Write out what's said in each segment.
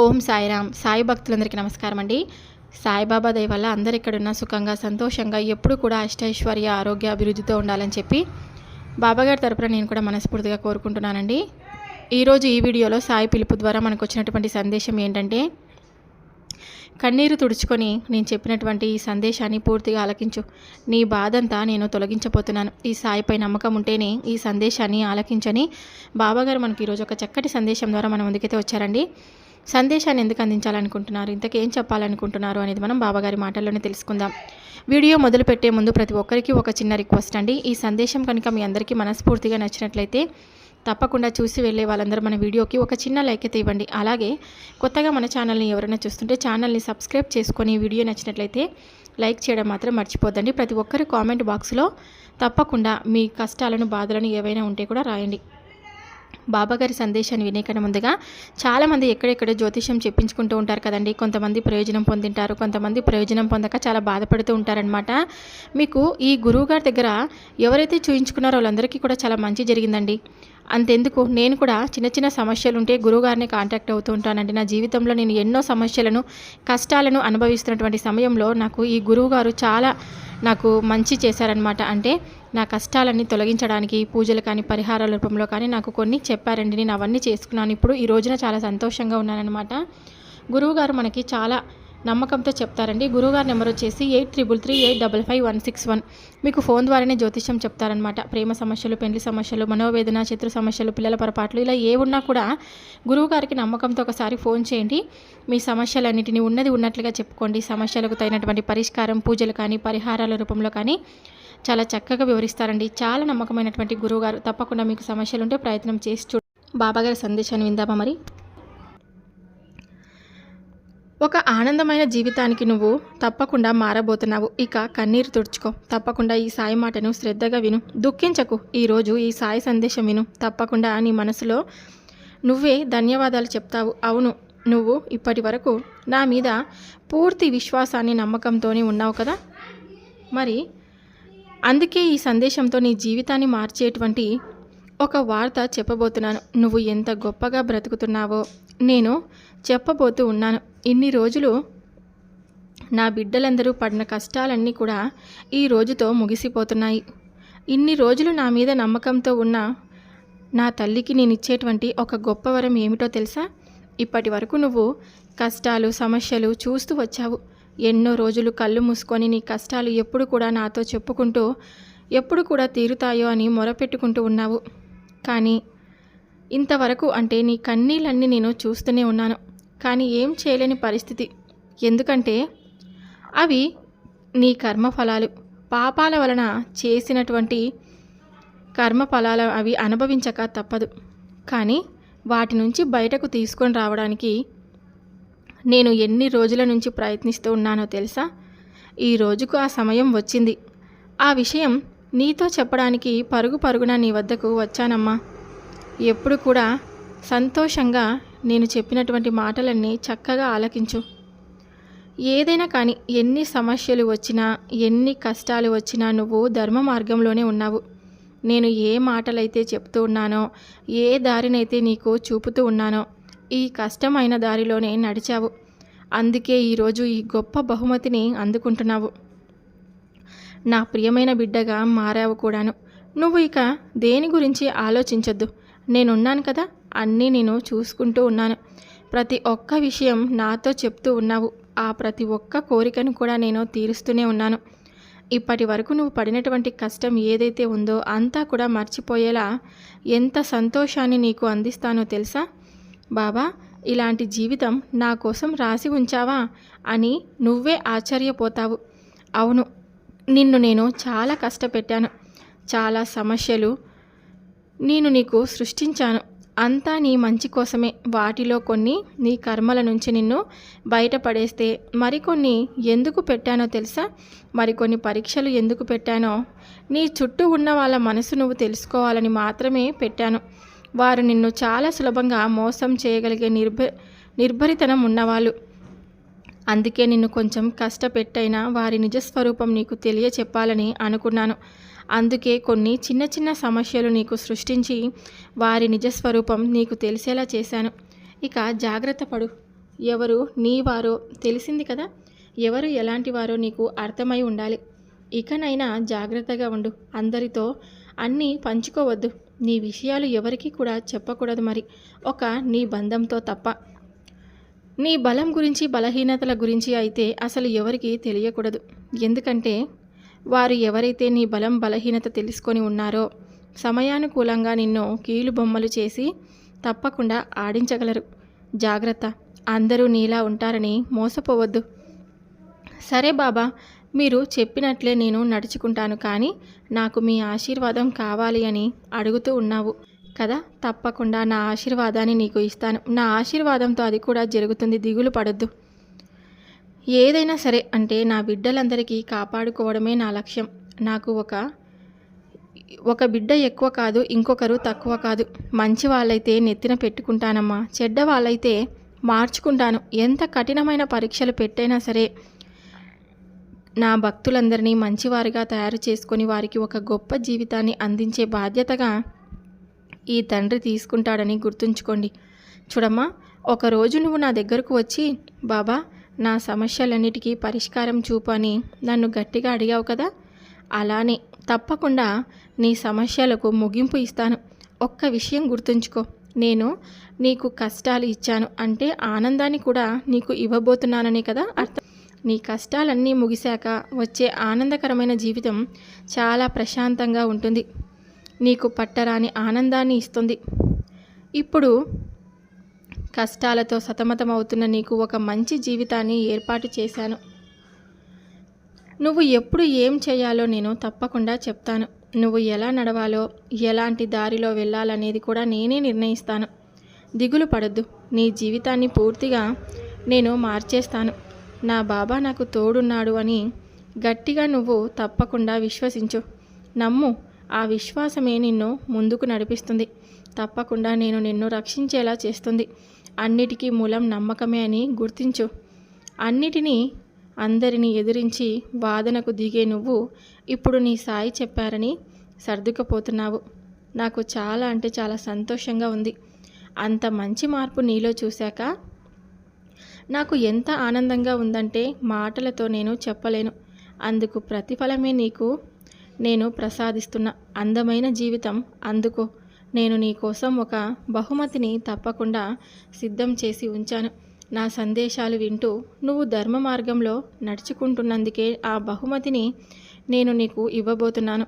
ఓం సాయిరామ్. సాయి భక్తులందరికీ నమస్కారం అండి. సాయిబాబా దయ వల్ల అందరు ఇక్కడున్న సుఖంగా సంతోషంగా ఎప్పుడు కూడా అష్టైశ్వర్య ఆరోగ్య అభివృద్ధితో ఉండాలని చెప్పి బాబాగారి తరపున నేను కూడా మనస్ఫూర్తిగా కోరుకుంటున్నానండి. ఈరోజు ఈ వీడియోలో సాయి పిలుపు ద్వారా మనకు వచ్చినటువంటి సందేశం ఏంటంటే కన్నీరు తుడుచుకొని నేను చెప్పినటువంటి ఈ సందేశాన్ని పూర్తిగా ఆలకించు. నీ బాధంతా నేను తొలగించబోతున్నాను. ఈ సాయిపై నమ్మకం ఉంటేనే ఈ సందేశాన్ని ఆలకించని బాబాగారు మనకి ఈరోజు ఒక చక్కటి సందేశం ద్వారా మన ముందుకైతే వచ్చారండి. సందేశాన్ని ఎందుకు అందించాలనుకుంటున్నారు? ఇంతకు ఏం చెప్పాలనుకుంటున్నారు అనేది మనం బాబాగారి మాటల్లోనే తెలుసుకుందాం. వీడియో మొదలు పెట్టే ముందు ప్రతి ఒక్కరికి ఒక చిన్న రిక్వెస్ట్ అండి. ఈ సందేశం కనుక మీ అందరికీ మనస్ఫూర్తిగా నచ్చినట్లయితే తప్పకుండా చూసి వెళ్ళే వాళ్ళందరూ మన వీడియోకి ఒక చిన్న లైక్ అయితే ఇవ్వండి. అలాగే కొత్తగా మన ఛానల్ని ఎవరైనా చూస్తుంటే ఛానల్ని సబ్స్క్రైబ్ చేసుకొని వీడియో నచ్చినట్లయితే లైక్ చేయడం మాత్రం మర్చిపోద్దండి. ప్రతి ఒక్కరు కామెంట్ బాక్స్లో తప్పకుండా మీ కష్టాలను బాధలను ఏవైనా ఉంటే కూడా రాయండి. బాబాగారి సందేశాన్ని వినేకన్నా ముందుగా చాలామంది ఎక్కడెక్కడ జ్యోతిష్యం చెప్పించుకుంటూ ఉంటారు కదండి. కొంతమంది ప్రయోజనం పొందింటారు కొంతమంది ప్రయోజనం పొందక చాలా బాధపడుతూ ఉంటారనమాట మీకు ఈ గురువుగారి దగ్గర ఎవరైతే చూయించుకున్నారో వాళ్ళందరికీ కూడా చాలా మంచి జరిగిందండి. అంతెందుకు? నేను కూడా చిన్న చిన్న సమస్యలు ఉంటే గురువుగారిని కాంటాక్ట్ అవుతూ ఉంటానండి. నా జీవితంలో నేను ఎన్నో సమస్యలను కష్టాలను అనుభవిస్తున్నటువంటి సమయంలో నాకు ఈ గురువుగారు చాలా నాకు మంచి చేశారనమాట అంటే నా కష్టాలన్నీ తొలగించడానికి పూజలు కానీ పరిహారాల రూపంలో కానీ నాకు కొన్ని చెప్పారండి. నేను అవన్నీ చేసుకున్నాను. ఇప్పుడు ఈ రోజున చాలా సంతోషంగా ఉన్నానన్నమాట. గురువుగారు మనకి చాలా నమ్మకంతో చెప్తారండి. గురువుగారి నెంబర్ వచ్చేసి eight triple three eight double five one six one. మీకు ఫోన్ ద్వారానే జ్యోతిష్యం చెప్తారనమాట ప్రేమ సమస్యలు పెళ్ళి సమస్యలు మనోవేదన శత్రు సమస్యలు పిల్లల పొరపాట్లు ఇలా ఏ ఉన్నా కూడా గురువుగారికి నమ్మకంతో ఒకసారి ఫోన్ చేయండి. మీ సమస్యలన్నిటిని ఉన్నది ఉన్నట్లుగా చెప్పుకోండి. సమస్యలకు తగినటువంటి పరిష్కారం పూజలు కానీ పరిహారాల రూపంలో కానీ చాలా చక్కగా వివరిస్తారండి. చాలా నమ్మకమైనటువంటి గురువుగారు. తప్పకుండా మీకు సమస్యలు ఉంటే ప్రయత్నం చేసి చూ బాబాగారి సందేశాన్ని విందామా మరి? ఒక ఆనందమైన జీవితానికి నువ్వు తప్పకుండా మారబోతున్నావు. ఇక కన్నీరు తుడుచుకో. తప్పకుండా ఈ సాయి మాటను శ్రద్ధగా విను. దుఃఖించకు. ఈరోజు ఈ సాయి సందేశం విను. తప్పకుండా నీ మనసులో నువ్వే ధన్యవాదాలు చెప్తావు. అవును నువ్వు ఇప్పటి వరకు నా మీద పూర్తి విశ్వాసాన్ని నమ్మకంతోనే ఉన్నావు కదా? మరి అందుకే ఈ సందేశంతో నీ జీవితాన్ని మార్చేటువంటి ఒక వార్త చెప్పబోతున్నాను. నువ్వు ఎంత గొప్పగా బ్రతుకుతున్నావో నేను చెప్పబోతూ ఉన్నాను. ఇన్ని రోజులు నా బిడ్డలందరూ పడిన కష్టాలన్నీ కూడా ఈ రోజుతో ముగిసిపోతున్నాయి. ఇన్ని రోజులు నా మీద నమ్మకంతో ఉన్న నా తల్లికి నేను ఇచ్చేటువంటి ఒక గొప్ప వరం ఏమిటో తెలుసా? ఇప్పటి వరకు నువ్వు కష్టాలు సమస్యలు చూస్తూ వచ్చావు. ఎన్నో రోజులు కళ్ళు మూసుకొని నీ కష్టాలు ఎప్పుడు కూడా నాతో చెప్పుకుంటూ ఎప్పుడు కూడా తీరుతాయో అని మొరపెట్టుకుంటూ ఉన్నావు. కానీ ఇంతవరకు అంటే నీ కన్నీళ్ళన్నీ నేను చూస్తూనే ఉన్నాను. కానీ ఏం చేయలేని పరిస్థితి. ఎందుకంటే అవి నీ కర్మఫలాలు. పాపాల వలన చేసినటువంటి కర్మఫలాల అవి అనుభవించక తప్పదు. కానీ వాటి నుంచి బయటకు తీసుకొని రావడానికి నేను ఎన్ని రోజుల నుంచి ప్రయత్నిస్తూ ఉన్నానో తెలుసా? ఈ రోజుకు ఆ సమయం వచ్చింది. ఆ విషయం నీతో చెప్పడానికి పరుగు పరుగున నీ వద్దకు వచ్చానమ్మా. ఎప్పుడు కూడా సంతోషంగా నేను చెప్పినటువంటి మాటలన్నీ చక్కగా ఆలకించు. ఏదైనా కానీ ఎన్ని సమస్యలు వచ్చినా ఎన్ని కష్టాలు వచ్చినా నువ్వు ధర్మ మార్గంలోనే ఉన్నావు. నేను ఏ మాటలైతే చెప్తూ ఉన్నానో ఏ దారినైతే నీకు చూపుతూ ఉన్నానో ఈ కష్టమైన దారిలోనే నడిచావు. అందుకే ఈరోజు ఈ గొప్ప బహుమతిని అందుకుంటున్నావు. నా ప్రియమైన బిడ్డగా మారావు కూడాను. నువ్వు ఇక దేని గురించి ఆలోచించొద్దు. నేనున్నాను కదా. అన్నీ నేను చూసుకుంటూ ఉన్నాను. ప్రతి ఒక్క విషయం నాతో చెప్తూ ఉన్నావు. ఆ ప్రతి ఒక్క కోరికను కూడా నేను తీరుస్తూనే ఉన్నాను. ఇప్పటి వరకు నువ్వు పడినటువంటి కష్టం ఏదైతే ఉందో అంతా కూడా మర్చిపోయేలా ఎంత సంతోషాన్ని నీకు అందిస్తానో తెలుసా? బాబా ఇలాంటి జీవితం నా కోసం రాసి ఉంచావా అని నువ్వే ఆశ్చర్యపోతావు. అవును నిన్ను నేను చాలా కష్టపెట్టాను. చాలా సమస్యలు నేను నీకు సృష్టించాను. అంతా నీ మంచి కోసమే. వాటిలో కొన్ని నీ కర్మల నుంచి నిన్ను బయటపడేస్తే మరికొన్ని ఎందుకు పెట్టానో తెలుసా? మరికొన్ని పరీక్షలు ఎందుకు పెట్టానో? నీ చుట్టూ ఉన్న వాళ్ళ మనసు నువ్వు తెలుసుకోవాలని మాత్రమే పెట్టాను. వారు నిన్ను చాలా సులభంగా మోసం చేయగలిగే నిర్భ నిర్భరితనం ఉన్నవాళ్ళు. అందుకే నిన్ను కొంచెం కష్టపెట్టైనా వారి నిజస్వరూపం నీకు తెలియచెప్పాలని అనుకున్నాను. అందుకే కొన్ని చిన్న చిన్న సమస్యలు నీకు సృష్టించి వారి నిజస్వరూపం నీకు తెలిసేలా చేశాను. ఇక జాగ్రత్త పడు. ఎవరు నీ వారో తెలిసింది కదా? ఎవరు ఎలాంటి వారో నీకు అర్థమై ఉండాలి. ఇకనైనా జాగ్రత్తగా ఉండు. అందరితో అన్నీ పంచుకోవద్దు. నీ విషయాలు ఎవరికీ కూడా చెప్పకూడదు మరి. ఒక నీ బంధంతో తప్ప. నీ బలం గురించి బలహీనతల గురించి అయితే అసలు ఎవరికీ తెలియకూడదు. ఎందుకంటే వారు ఎవరైతే నీ బలం బలహీనత తెలుసుకొని ఉన్నారో సమయానుకూలంగా నిన్ను కీలు బొమ్మలు చేసి తప్పకుండా ఆడించగలరు. జాగ్రత్త. అందరూ నీలా ఉంటారని మోసపోవద్దు. సరే బాబా మీరు చెప్పినట్లే నేను నడుచుకుంటాను కానీ నాకు మీ ఆశీర్వాదం కావాలి అని అడుగుతూ ఉన్నావు కదా. తప్పకుండా నా ఆశీర్వాదాన్ని నీకు ఇస్తాను. నా ఆశీర్వాదంతో అది కూడా జరుగుతుంది. దిగులు పడద్దు. ఏదైనా సరే అంటే నా బిడ్డలందరికీ కాపాడుకోవడమే నా లక్ష్యం. నాకు ఒక ఒక బిడ్డ ఎక్కువ కాదు ఇంకొకరు తక్కువ కాదు. మంచి వాళ్ళైతే నెత్తిన పెట్టుకుంటానమ్మా. చెడ్డ వాళ్ళైతే మార్చుకుంటాను. ఎంత కఠినమైన పరీక్షలు పెట్టైనా సరే నా భక్తులందరినీ మంచివారిగా తయారు చేసుకొని వారికి ఒక గొప్ప జీవితాన్ని అందించే బాధ్యతగా ఈ తండ్రి తీసుకుంటాడని గుర్తుంచుకోండి. చూడమ్మా ఒకరోజు నువ్వు నా దగ్గరకు వచ్చి బాబా నా సమస్యలన్నిటికీ పరిష్కారం చూపు అని నన్ను గట్టిగా అడిగావు కదా? అలానే తప్పకుండా నీ సమస్యలకు ముగింపు ఇస్తాను. ఒక్క విషయం గుర్తుంచుకో. నేను నీకు కష్టాలు ఇచ్చాను అంటే ఆనందాన్ని కూడా నీకు ఇవ్వబోతున్నాననే కదా అర్థం? నీ కష్టాలన్నీ ముగిశాక వచ్చే ఆనందకరమైన జీవితం చాలా ప్రశాంతంగా ఉంటుంది. నీకు పట్టరాని ఆనందాన్ని ఇస్తుంది. ఇప్పుడు కష్టాలతో సతమతమవుతున్న నీకు ఒక మంచి జీవితాన్ని ఏర్పాటు చేశాను. నువ్వు ఎప్పుడు ఏం చేయాలో నేను తప్పకుండా చెప్తాను. నువ్వు ఎలా నడవాలో ఎలాంటి దారిలో వెళ్ళాలనేది కూడా నేనే నిర్ణయిస్తాను. దిగులు పడద్దు. నీ జీవితాన్ని పూర్తిగా నేను మార్చేస్తాను. నా బాబా నాకు తోడున్నాడు అని గట్టిగా నువ్వు తప్పకుండా విశ్వసించు. నమ్ము ఆ విశ్వాసమే నిన్ను ముందుకు నడిపిస్తుంది. తప్పకుండా నేను నిన్ను రక్షించేలా చేస్తుంది. అన్నిటికీ మూలం నమ్మకమే అని గుర్తించు. అన్నిటినీ అందరినీ ఎదిరించి వాదనకు దిగే నువ్వు ఇప్పుడు నీ సాయి చెప్పారని సర్దుకుపోతున్నావు. నాకు చాలా అంటే చాలా సంతోషంగా ఉంది. అంత మంచి మార్పు నీలో చూశాక నాకు ఎంత ఆనందంగా ఉందంటే మాటలతో నేను చెప్పలేను. అందుకు ప్రతిఫలమే నీకు. నేను ప్రసాదిస్తున్న అందమైన జీవితం అందుకో. నేను నీకోసం ఒక బహుమతిని తప్పకుండా సిద్ధం చేసి ఉంచాను. నా సందేశాలు వింటూ నువ్వు ధర్మ మార్గంలో నడుచుకుంటున్నందుకే ఆ బహుమతిని నేను నీకు ఇవ్వబోతున్నాను.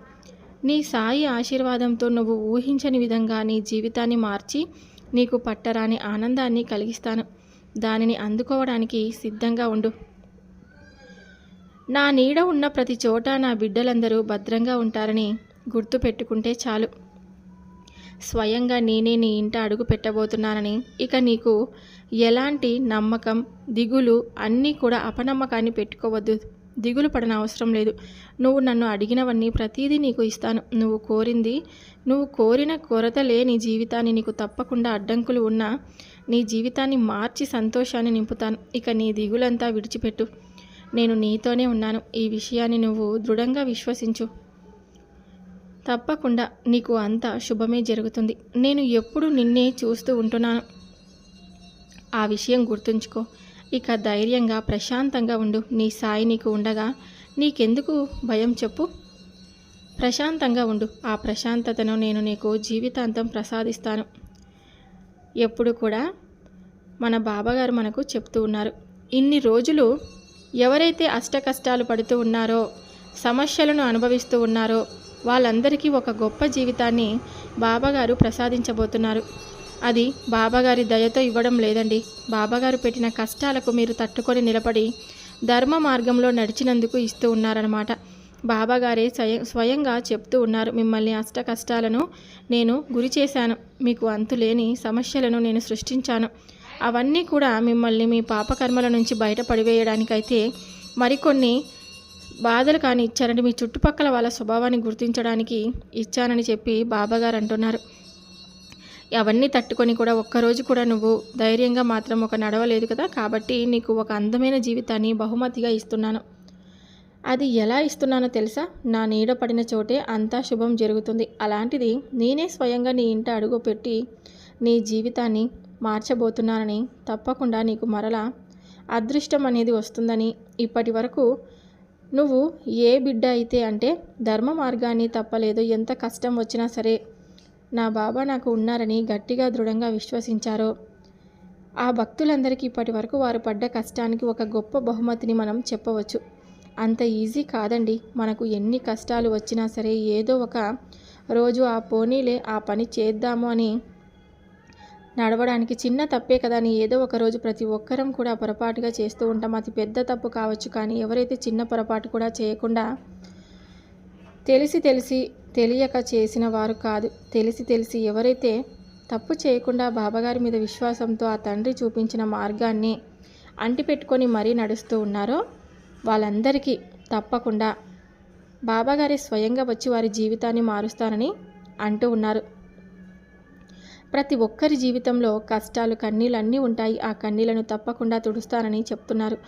నీ సాయి ఆశీర్వాదంతో నువ్వు ఊహించని విధంగా నీ జీవితాన్ని మార్చి నీకు పట్టరాని ఆనందాన్ని కలిగిస్తాను. దానిని అందుకోవడానికి సిద్ధంగా ఉండు. నా నీడ ఉన్న ప్రతి చోట నా బిడ్డలందరూ భద్రంగా ఉంటారని గుర్తుపెట్టుకుంటే చాలు. స్వయంగా నేనే నీ ఇంట అడుగు పెట్టబోతున్నానని. ఇక నీకు ఎలాంటి నమ్మకం దిగులు అన్నీ కూడా అపనమ్మకాన్ని పెట్టుకోవద్దు. దిగులు పడన అవసరం లేదు. నువ్వు నన్ను అడిగినవన్నీ ప్రతిదీ నీకు ఇస్తాను. నువ్వు కోరింది నువ్వు కోరిన కొరత లేని జీవితాన్ని నీకు తప్పకుండా అడ్డంకులు ఉన్నా నీ జీవితాన్ని మార్చి సంతోషాన్ని నింపుతాను. ఇక నీ దిగులంతా విడిచిపెట్టు. నేను నీతోనే ఉన్నాను. ఈ విషయాన్ని నువ్వు దృఢంగా విశ్వసించు. తప్పకుండా నీకు అంతా శుభమే జరుగుతుంది. నేను ఎప్పుడు నిన్నే చూస్తూ ఉంటున్నాను. ఆ విషయం గుర్తుంచుకో. ఇక ధైర్యంగా ప్రశాంతంగా ఉండు. నీ సాయి నీకు ఉండగా నీకెందుకు భయం చెప్పు? ప్రశాంతంగా ఉండు. ఆ ప్రశాంతతను నేను నీకు జీవితాంతం ప్రసాదిస్తాను. ఎప్పుడు కూడా మన బాబాగారు మనకు చెప్తూ ఉన్నారు. ఇన్ని రోజులు ఎవరైతే అష్ట కష్టాలు పడుతూ ఉన్నారో సమస్యలను అనుభవిస్తూ ఉన్నారో వాళ్ళందరికీ ఒక గొప్ప జీవితాన్ని బాబాగారు ప్రసాదించబోతున్నారు. అది బాబాగారి దయతో ఇవ్వడం లేదండి. బాబాగారు పెట్టిన కష్టాలకు మీరు తట్టుకొని నిలబడి ధర్మ మార్గంలో నడిచినందుకు ఇస్తూ ఉన్నారనమాట బాబాగారే స్వయం స్వయంగా చెప్తూ ఉన్నారు మిమ్మల్ని అష్ట కష్టాలను నేను గురి చేశాను. మీకు అంతులేని సమస్యలను నేను సృష్టించాను. అవన్నీ కూడా మిమ్మల్ని మీ పాపకర్మల నుంచి బయటపడివేయడానికైతే మరికొన్ని బాధలు కానీ ఇచ్చారంటే మీ చుట్టుపక్కల వాళ్ళ స్వభావాన్ని గుర్తించడానికి ఇచ్చానని చెప్పి బాబాగారు అంటున్నారు. అవన్నీ తట్టుకొని కూడా ఒక్కరోజు కూడా నువ్వు ధైర్యంగా మాత్రం ఒక నడవలేదు కదా కాబట్టి నీకు ఒక అందమైన జీవితాన్ని బహుమతిగా ఇస్తున్నాను. అది ఎలా ఇస్తున్నానో తెలుసా? నా నీడ పడిన చోటే అంతా శుభం జరుగుతుంది. అలాంటిది నేనే స్వయంగా నీ ఇంట అడుగు పెట్టి నీ జీవితాన్ని మార్చబోతున్నానని తప్పకుండా నీకు మరలా అదృష్టం అనేది వస్తుందని ఇప్పటి వరకు నువ్వు ఏ బిడ్డ అయితే అంటే ధర్మ మార్గాన్ని తప్పలేదు ఎంత కష్టం వచ్చినా సరే నా బాబా నాకు ఉన్నారని గట్టిగా దృఢంగా విశ్వసించారో. ఆ భక్తులందరికీ ఇప్పటి వరకు వారు పడ్డ కష్టానికి ఒక గొప్ప బహుమతిని మనం చెప్పవచ్చు. అంత ఈజీ కాదండి. మనకు ఎన్ని కష్టాలు వచ్చినా సరే ఏదో ఒక రోజు ఆ పోనీలే ఆ పని చేద్దాము అని నడవడానికి చిన్న తప్పే కదా అని ఏదో ఒక రోజు ప్రతి ఒక్కరం కూడా పొరపాటుగా చేస్తూ ఉంటాం. అది పెద్ద తప్పు కావచ్చు కానీ ఎవరైతే చిన్న పొరపాటు కూడా చేయకుండా తెలిసి తెలిసి తెలియక చేసిన వారు కాదు. తెలిసి తెలిసి ఎవరైతే తప్పు చేయకుండా బాబాగారి మీద విశ్వాసంతో ఆ తండ్రి చూపించిన మార్గాన్ని అంటిపెట్టుకొని మరీ నడుస్తూ ఉన్నారో వాళ్ళందరికీ తప్పకుండా బాబాగారి స్వయంగా వచ్చి వారి జీవితాన్ని మారుస్తారని అంటూ ఉన్నారు. ప్రతి ఒక్కరి జీవితంలో కష్టాలు కన్నీళ్ళు అన్నీ ఉంటాయి. ఆ కన్నీళ్ళను తప్పకుండా తుడుస్తానని చెప్తున్నారు.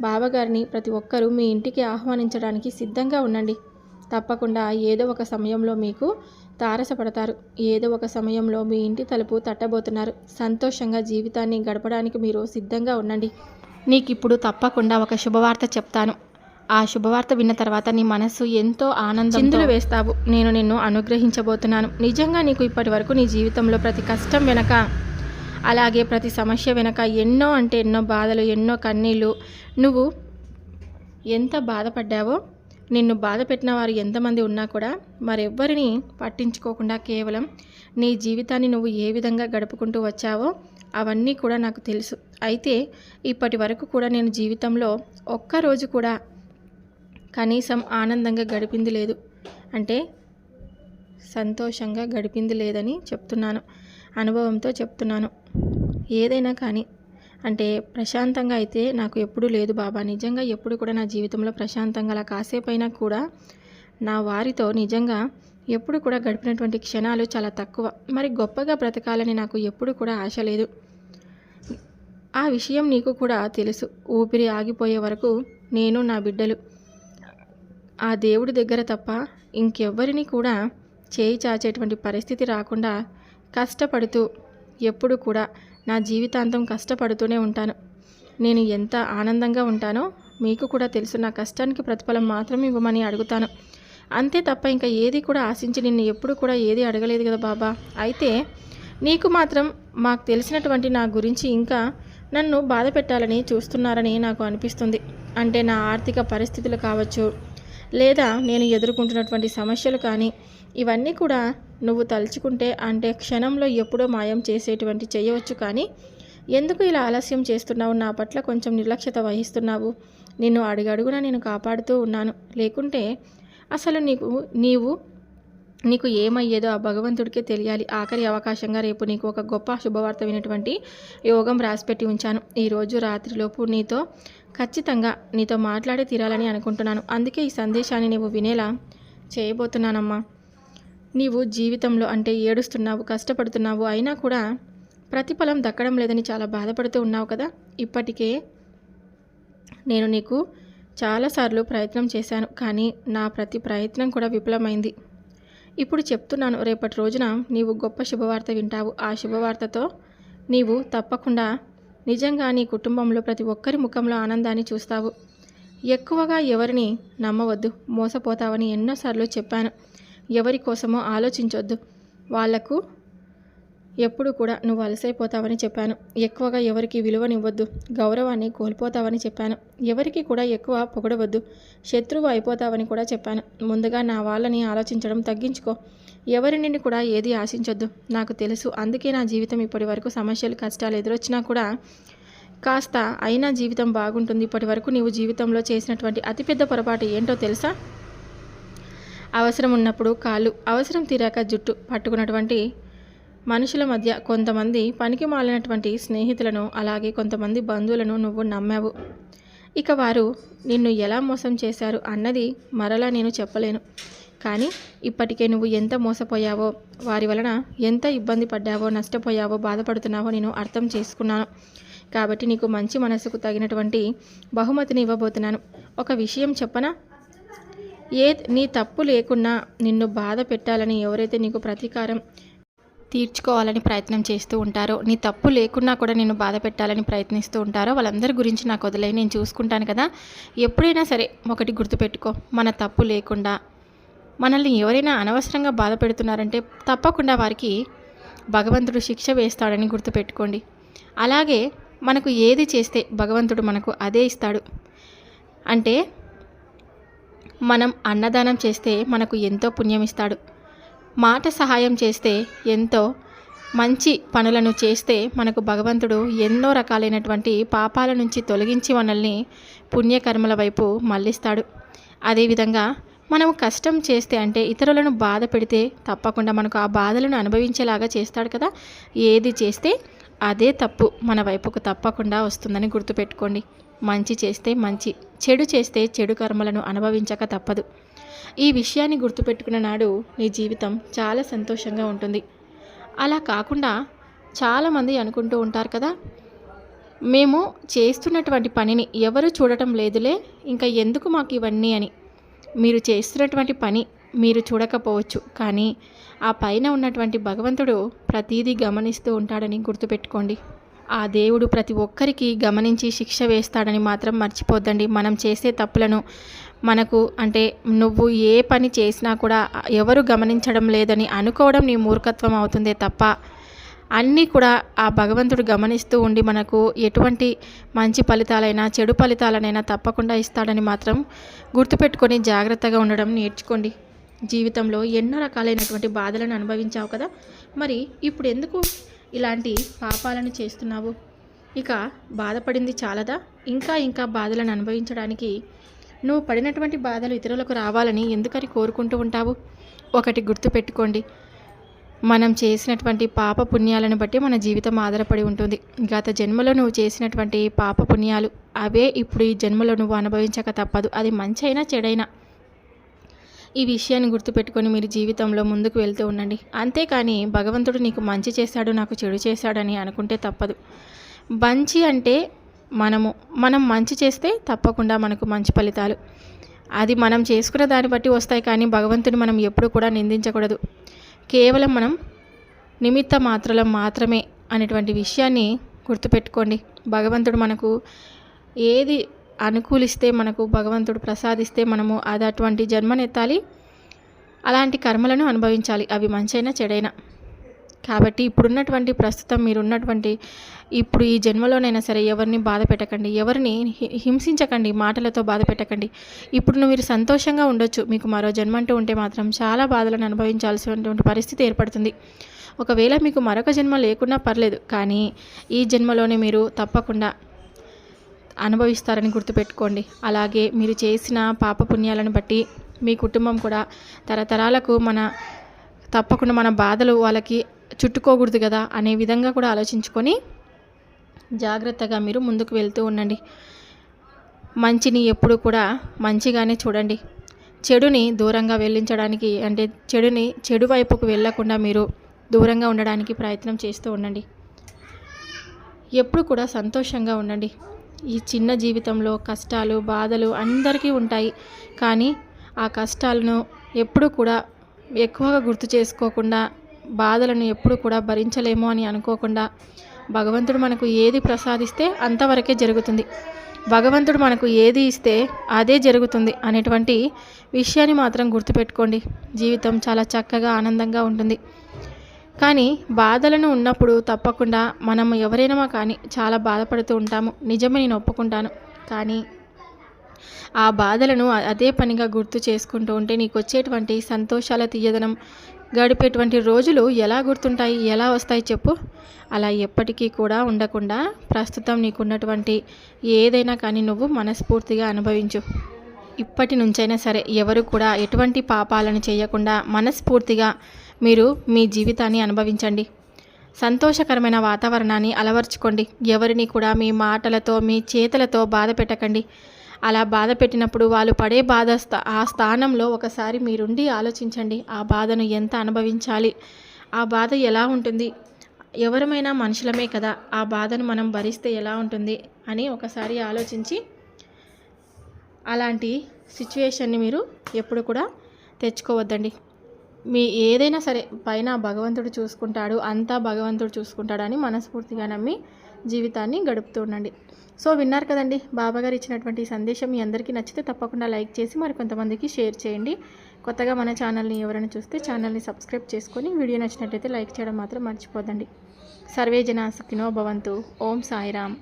బావగారిని ప్రతి ఒక్కరూ మీ ఇంటికి ఆహ్వానించడానికి సిద్ధంగా ఉండండి. తప్పకుండా ఏదో ఒక సమయంలో మీకు తారసపడతారు. ఏదో ఒక సమయంలో మీ ఇంటి తలుపు తట్టబోతున్నారు. సంతోషంగా జీవితాన్ని గడపడానికి మీరు సిద్ధంగా ఉండండి. నీకు ఇప్పుడు తప్పకుండా ఒక శుభవార్త చెప్తాను. ఆ శుభవార్త విన్న తర్వాత నీ మనస్సు ఎంతో ఆనందం చిందులు వేస్తావు. నేను నిన్ను అనుగ్రహించబోతున్నాను. నిజంగా నీకు ఇప్పటి వరకు నీ జీవితంలో ప్రతి కష్టం వెనక అలాగే ప్రతి సమస్య వెనక ఎన్నో అంటే ఎన్నో బాధలు ఎన్నో కన్నీళ్ళు. నువ్వు ఎంత బాధపడ్డావో నిన్ను బాధ పెట్టిన వారు ఎంతమంది ఉన్నా కూడా మరెవ్వరిని పట్టించుకోకుండా కేవలం నీ జీవితాన్ని నువ్వు ఏ విధంగా గడుపుకుంటూ వచ్చావో అవన్నీ కూడా నాకు తెలుసు. అయితే ఇప్పటి వరకు కూడా నేను జీవితంలో ఒక్కరోజు కూడా కనీసం ఆనందంగా గడిపింది లేదు. అంటే సంతోషంగా గడిపింది లేదని చెప్తున్నాను. అనుభవంతో చెప్తున్నాను. ఏదైనా కానీ అంటే ప్రశాంతంగా అయితే నాకు ఎప్పుడూ లేదు బాబా. నిజంగా ఎప్పుడు కూడా నా జీవితంలో ప్రశాంతంగా అలా కాసేపైనా కూడా నా వారితో నిజంగా ఎప్పుడు కూడా గడిపినటువంటి క్షణాలు చాలా తక్కువ. మరి గొప్పగా బ్రతకాలని నాకు ఎప్పుడు కూడా ఆశ లేదు. ఆ విషయం నీకు కూడా తెలుసు. ఊపిరి ఆగిపోయే వరకు నేను నా బిడ్డలు. ఆ దేవుడి దగ్గర తప్ప ఇంకెవ్వరిని కూడా చేయి చాచేటువంటి పరిస్థితి రాకుండా కష్టపడుతూ ఎప్పుడు కూడా నా జీవితాంతం కష్టపడుతూనే ఉంటాను. నేను ఎంత ఆనందంగా ఉంటానో మీకు కూడా తెలుసు. నా కష్టానికి ప్రతిఫలం మాత్రం ఇవ్వమని అడుగుతాను. అంతే తప్ప ఇంకా ఏది కూడా ఆశించి నిన్ను ఎప్పుడు కూడా ఏది అడగలేదు కదా బాబా. అయితే నీకు మాత్రం మాకు తెలిసినటువంటి నా గురించి ఇంకా నన్ను బాధ పెట్టాలని చూస్తున్నారని నాకు అనిపిస్తుంది. అంటే నా ఆర్థిక పరిస్థితులు కావచ్చు లేదా నేను ఎదుర్కొంటున్నటువంటి సమస్యలు కానీ ఇవన్నీ కూడా నువ్వు తలుచుకుంటే అంటే క్షణంలో ఎప్పుడో మాయం చేసేటువంటి చేయవచ్చు కానీ ఎందుకు ఇలా ఆలస్యం చేస్తున్నావు? నా పట్ల కొంచెం నిర్లక్ష్యత వహిస్తున్నావు. నిన్ను అడుగడుగునా నేను కాపాడుతూ ఉన్నాను. లేకుంటే అసలు నీకు నీవు నీకు ఏమయ్యేదో ఆ భగవంతుడికే తెలియాలి. ఆఖరి అవకాశంగా రేపు నీకు ఒక గొప్ప శుభవార్త వినటువంటి యోగం రాసిపెట్టి ఉంచాను. ఈరోజు రాత్రిలోపు నీతో ఖచ్చితంగా నీతో మాట్లాడి తీరాలని అనుకుంటున్నాను. అందుకే ఈ సందేశాన్ని నీవు వినేలా చేయబోతున్నానమ్మా. నీవు జీవితంలో అంటే ఏడుస్తున్నావు కష్టపడుతున్నావు అయినా కూడా ప్రతిఫలం దక్కడం లేదని చాలా బాధపడుతూ ఉన్నావు కదా. ఇప్పటికే నేను నీకు చాలాసార్లు ప్రయత్నం చేశాను కానీ నా ప్రతి ప్రయత్నం కూడా విఫలమైంది. ఇప్పుడు చెప్తున్నాను రేపటి రోజున నీవు గొప్ప శుభవార్త వింటావు. ఆ శుభవార్తతో నీవు తప్పకుండా నిజంగా నీ కుటుంబంలో ప్రతి ఒక్కరి ముఖంలో ఆనందాన్ని చూస్తావు. ఎక్కువగా ఎవరిని నమ్మవద్దు. మోసపోతావని ఎన్నోసార్లు చెప్పాను. ఎవరి కోసమో ఆలోచించొద్దు. వాళ్ళకు ఎప్పుడు కూడా నువ్వు అలసైపోతావని చెప్పాను. ఎక్కువగా ఎవరికి విలువనివ్వద్దు. గౌరవాన్ని కోల్పోతావని చెప్పాను. ఎవరికి కూడా ఎక్కువ పొగడవద్దు. శత్రువు అయిపోతావని కూడా చెప్పాను. ముందుగా నా వాళ్ళని ఆలోచించడం తగ్గించుకో. ఎవరి నుండి కూడా ఏది ఆశించొద్దు. నాకు తెలుసు. అందుకే నా జీవితం ఇప్పటి వరకు సమస్యలు కష్టాలు ఎదురొచ్చినా కూడా కాస్త అయినా జీవితం బాగుంటుంది. ఇప్పటి వరకు నీవు జీవితంలో చేసినటువంటి అతిపెద్ద పొరపాటు ఏంటో తెలుసా? అవసరం ఉన్నప్పుడు కాళ్ళు అవసరం తీరాక జుట్టు పట్టుకున్నటువంటి మనుషుల మధ్య కొంతమంది పనికి మాలినటువంటి స్నేహితులను అలాగే కొంతమంది బంధువులను నువ్వు నమ్మావు. ఇక వారు నిన్ను ఎలా మోసం చేశారు అన్నది మరలా నేను చెప్పలేను. కానీ ఇప్పటికే నువ్వు ఎంత మోసపోయావో వారి వలన ఎంత ఇబ్బంది పడ్డావో నష్టపోయావో బాధపడుతున్నావో నేను అర్థం చేసుకున్నాను. కాబట్టి నీకు మంచి మనసుకు తగినటువంటి బహుమతిని ఇవ్వబోతున్నాను. ఒక విషయం చెప్పనా? ఏ నీ తప్పు లేకున్నా నిన్ను బాధ పెట్టాలని ఎవరైతే నీకు ప్రతీకారం తీర్చుకోవాలని ప్రయత్నం చేస్తూ ఉంటారో నీ తప్పు లేకున్నా కూడా నేను బాధ పెట్టాలని ప్రయత్నిస్తూ ఉంటారో వాళ్ళందరి గురించి నాకు వదిలే నేను చూసుకుంటాను కదా. ఎప్పుడైనా సరే ఒకటి గుర్తుపెట్టుకో. మన తప్పు లేకుండా మనల్ని ఎవరైనా అనవసరంగా బాధ పెడుతున్నారంటే తప్పకుండా వారికి భగవంతుడు శిక్ష వేస్తాడని గుర్తుపెట్టుకోండి. అలాగే మనకు ఏది చేస్తే భగవంతుడు మనకు అదే ఇస్తాడు. అంటే మనం అన్నదానం చేస్తే మనకు ఎంతో పుణ్యం ఇస్తాడు. మాట సహాయం చేస్తే ఎంతో మంచి పనులను చేస్తే మనకు భగవంతుడు ఎన్నో రకాలైనటువంటి పాపాల నుంచి తొలగించి మనల్ని పుణ్యకర్మల వైపు మళ్ళిస్తాడు. అదేవిధంగా మనం కష్టం చేస్తే అంటే ఇతరులను బాధ పెడితే తప్పకుండా మనకు ఆ బాధలను అనుభవించేలాగా చేస్తాడు కదా. ఏది చేస్తే అదే తప్పు మన వైపుకు తప్పకుండా వస్తుందని గుర్తుపెట్టుకోండి. మంచి చేస్తే మంచి చెడు చేస్తే చెడు కర్మలను అనుభవించక తప్పదు. ఈ విషయాన్ని గుర్తుపెట్టుకున్న నాడు నీ జీవితం చాలా సంతోషంగా ఉంటుంది. అలా కాకుండా చాలామంది అనుకుంటూ ఉంటారు కదా మేము చేస్తున్నటువంటి పనిని ఎవరు చూడటం లేదులే ఇంకా ఎందుకు మాకు ఇవన్నీ అని. మీరు చేస్తున్నటువంటి పని మీరు చూడకపోవచ్చు కానీ ఆ పైన ఉన్నటువంటి భగవంతుడు ప్రతీదీ గమనిస్తూ ఉంటాడని గుర్తుపెట్టుకోండి. ఆ దేవుడు ప్రతి ఒక్కరికి గమనించి శిక్ష వేస్తాడని మాత్రం మర్చిపోద్దండి. మనం చేసే తప్పులను మనకు అంటే నువ్వు ఏ పని చేసినా కూడా ఎవరు గమనించడం లేదని అనుకోవడం నీ మూర్ఖత్వం అవుతుందే తప్ప అన్నీ కూడా ఆ భగవంతుడు గమనిస్తూ ఉండి మనకు ఎటువంటి మంచి ఫలితాలైనా చెడు ఫలితాలనైనా తప్పకుండా ఇస్తాడని మాత్రం గుర్తుపెట్టుకొని జాగ్రత్తగా ఉండడం నేర్చుకోండి. జీవితంలో ఎన్నో రకాలైనటువంటి బాధలను అనుభవించావు కదా? మరి ఇప్పుడు ఎందుకు ఇలాంటి పాపాలను చేస్తున్నావు? ఇక బాధపడింది చాలదా? ఇంకా ఇంకా బాధలను అనుభవించడానికి నువ్వు పడినటువంటి బాధలు ఇతరులకు రావాలని ఎందుకని కోరుకుంటూ ఉంటావు? ఒకటి గుర్తుపెట్టుకోండి. మనం చేసినటువంటి పాప పుణ్యాలను బట్టి మన జీవితం ఆధారపడి ఉంటుంది. గత జన్మలో నువ్వు చేసినటువంటి పాప పుణ్యాలు అవే ఇప్పుడు ఈ జన్మలో నువ్వు అనుభవించక తప్పదు. అది మంచైనా చెడైనా. ఈ విషయాన్ని గుర్తుపెట్టుకొని మీరు జీవితంలో ముందుకు వెళ్తూ ఉండండి. అంతేకాని భగవంతుడు నీకు మంచి చేశాడు నాకు చెడు చేశాడని అనుకుంటే తప్పదు. మంచి అంటే మనము. మనం మంచి చేస్తే తప్పకుండా మనకు మంచి ఫలితాలు. అది మనం చేసుకున్న దాన్ని బట్టి వస్తాయి కానీ భగవంతుని మనం ఎప్పుడు కూడా నిందించకూడదు. కేవలం మనం నిమిత్త మాత్రలం మాత్రమే అనేటువంటి విషయాన్ని గుర్తుపెట్టుకోండి. భగవంతుడు మనకు ఏది అనుకూలిస్తే మనకు భగవంతుడు ప్రసాదిస్తే మనము అది అటువంటి జన్మనెత్తాలి. అలాంటి కర్మలను అనుభవించాలి. అవి మంచైనా చెడైనా. కాబట్టి ఇప్పుడున్నటువంటి ప్రస్తుతం మీరున్నటువంటి ఇప్పుడు ఈ జన్మలోనైనా సరే ఎవరిని బాధ పెట్టకండి ఎవరిని హి- హింసించకండి మాటలతో బాధ పెట్టకండి. ఇప్పుడు మీరు సంతోషంగా ఉండొచ్చు. మీకు మరో జన్మ అంటూ ఉంటే మాత్రం చాలా బాధలను అనుభవించాల్సినటువంటి పరిస్థితి ఏర్పడుతుంది. ఒకవేళ మీకు మరొక జన్మ లేకున్నా పర్లేదు కానీ ఈ జన్మలోనే మీరు తప్పకుండా అనుభవిస్తారని గుర్తుపెట్టుకోండి. అలాగే మీరు చేసిన పాప పుణ్యాలను బట్టి మీ కుటుంబం కూడా తరతరాలకు మన తప్పకుండా మన బాధలు వాళ్ళకి చుట్టుకోకూడదు కదా అనే విధంగా కూడా ఆలోచించుకొని జాగ్రత్తగా మీరు ముందుకు వెళ్తూ ఉండండి. మంచిని ఎప్పుడు కూడా మంచిగానే చూడండి. చెడుని దూరంగా వెళ్ళించడానికి అంటే చెడుని చెడు వైపుకు వెళ్ళకుండా మీరు దూరంగా ఉండడానికి ప్రయత్నం చేస్తూ ఉండండి. ఎప్పుడు కూడా సంతోషంగా ఉండండి. ఈ చిన్న జీవితంలో కష్టాలు బాధలు అందరికీ ఉంటాయి. కానీ ఆ కష్టాలను ఎప్పుడు కూడా ఎక్కువగా గుర్తు చేసుకోకుండా బాధలను ఎప్పుడు కూడా భరించలేము అని అనుకోకుండా భగవంతుడు మనకు ఏది ప్రసాదిస్తే అంతవరకే జరుగుతుంది. భగవంతుడు మనకు ఏది ఇస్తే అదే జరుగుతుంది అనేటువంటి విషయాన్ని మాత్రం గుర్తుపెట్టుకోండి. జీవితం చాలా చక్కగా ఆనందంగా ఉంటుంది. కానీ బాధలను ఉన్నప్పుడు తప్పకుండా మనం ఎవరైనా కానీ చాలా బాధపడుతూ ఉంటాము. నిజమే నేను ఒప్పుకుంటాను. కానీ ఆ బాధలను అదే పనిగా గుర్తు చేసుకుంటూ ఉంటే నీకు వచ్చేటువంటి సంతోషాల తీయదనం గడిపేటువంటి రోజులు ఎలా గుర్తుంటాయి ఎలా వస్తాయి చెప్పు. అలా ఎప్పటికీ కూడా ఉండకుండా ప్రస్తుతం నీకున్నటువంటి ఏదైనా కానీ నువ్వు మనస్ఫూర్తిగా అనుభవించు. ఇప్పటి నుంచైనా సరే ఎవరు కూడా ఎటువంటి పాపాలను చేయకుండా మనస్ఫూర్తిగా మీరు మీ జీవితాన్ని అనుభవించండి. సంతోషకరమైన వాతావరణాన్ని అలవర్చుకోండి. ఎవరిని కూడా మీ మాటలతో మీ చేతలతో బాధ పెట్టకండి. అలా బాధ పెట్టినప్పుడు వాళ్ళు పడే బాధ స్థా ఆ స్థానంలో ఒకసారి మీరుండి ఆలోచించండి. ఆ బాధను ఎంత అనుభవించాలి? ఆ బాధ ఎలా ఉంటుంది? ఎవరమైనా మనుషులమే కదా ఆ బాధను మనం భరిస్తే ఎలా ఉంటుంది? అని ఒకసారి ఆలోచించి అలాంటి సిచ్యువేషన్ని మీరు ఎప్పుడు కూడా తెచ్చుకోవద్దండి. మీ ఏదైనా సరే పైన భగవంతుడు చూసుకుంటాడు అంతా భగవంతుడు చూసుకుంటాడని మనస్ఫూర్తిగా నమ్మి జీవితాన్ని గడుపుతూ ఉండండి. సో విన్నారు కదండి బాబాగారు ఇచ్చినటువంటి సందేశం మీ అందరికీ నచ్చితే తప్పకుండా లైక్ చేసి మరి కొంతమందికి షేర్ చేయండి. కొత్తగా మన ఛానల్ని ఎవరైనా చూస్తే ఛానల్ని సబ్స్క్రైబ్ చేసుకొని వీడియో నచ్చినట్లయితే లైక్ చేయడం మాత్రం మర్చిపోదండి సర్వే జనా సుఖినో భవంతు. ఓం సాయిరామ్.